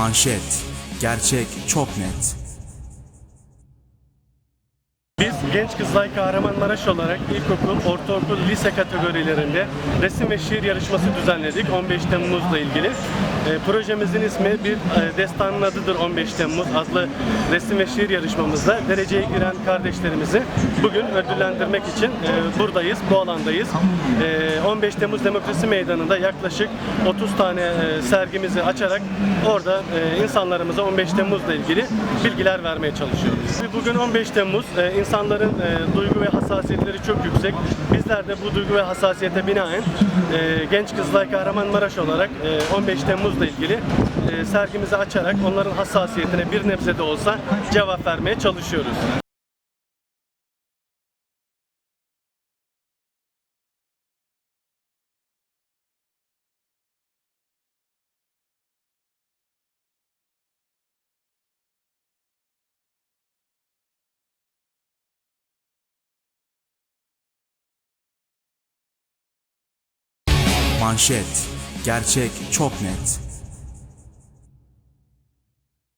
Manşet. Gerçek çok net. Biz Genç Kızılay Kahramanmaraş olarak ilkokul, ortaokul, lise kategorilerinde resim ve şiir yarışması düzenledik 15 Temmuz'la ilgili. E, projemizin ismi bir e, destanın adıdır 15 Temmuz adlı resim ve şiir yarışmamızda dereceye giren kardeşlerimizi bugün ödüllendirmek için e, buradayız, bu alandayız. E, 15 Temmuz Demokrasi Meydanı'nda yaklaşık 30 tane e, sergimizi açarak orada e, insanlarımıza 15 Temmuz'la ilgili bilgiler vermeye çalışıyoruz. Bugün 15 Temmuz e, insanların e, duygu ve hassasiyetleri çok yüksek. Bizler de bu duygu ve hassasiyete binaen e, Genç Kızılay Kahramanmaraş olarak e, 15 Temmuz'la ilgili e, sergimizi açarak onların hassasiyetine bir nebze de olsa cevap vermeye çalışıyoruz. Manşet. Gerçek çok net.